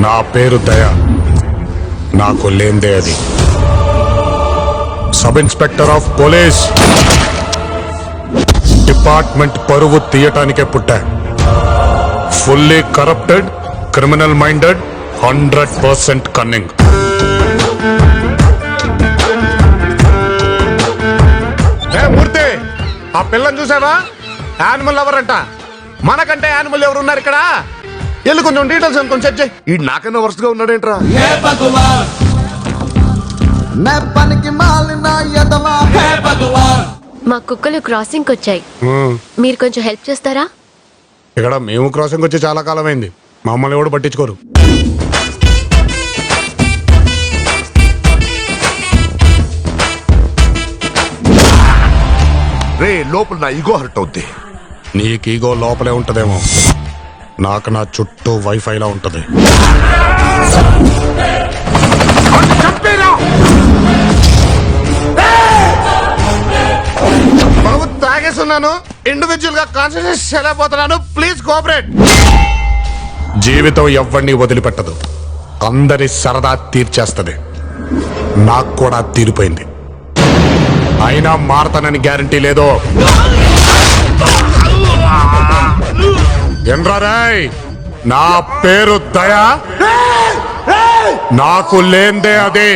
నా పేరు దయ. నాకు లేందే అది. Sub inspector of police. Department పరువు తీయటానికే పుట్టా. Fully corrupted criminal minded hundred percent cunning. Murthy ఆ పిల్లని చూసావా? యానిమల్ ఎవరంట మనకంటే యానిమల్ ఎవరున్నారు ఇక్కడ? వెళ్ళి కొంచెం డీటెయిల్స్ అనుకొని చెక్ చేయి. ఈ నాకన్నా వరుసగా ఉన్నాడేంట్రా? మా కుక్కలు క్రాసింగ్ వచ్చాయి మీరు కొంచెం హెల్ప్ చేస్తారా? ఇక్కడ మేము క్రాసింగ్ వచ్చి చాలా కాలం అయింది మమ్మల్ని ఎవడు పట్టించుకోరు. రే లోపల నా ఈగో హర్ట్ అవుద్ది. నీకు ఈగో లోపలే ఉంటదేమో. నాకు నా చుట్టూ వైఫైలా ఉంటది. బాబు తాగేస్తున్నాను. ఇండివిజువల్గా కాన్సన్ట్రేట్ చేయలేకపోతున్నాను ప్లీజ్ కోఆపరేట్ జీవితం ఎవరిని వదిలిపెట్టదు. అందరి సరదా తీర్చేస్తది. నాకు కూడా తీరిపోయింది. అయినా మారతానని గ్యారంటీ లేదో. ఎండ్రారాయ్ నా పేరు దయా. నాకు లేందే అదే.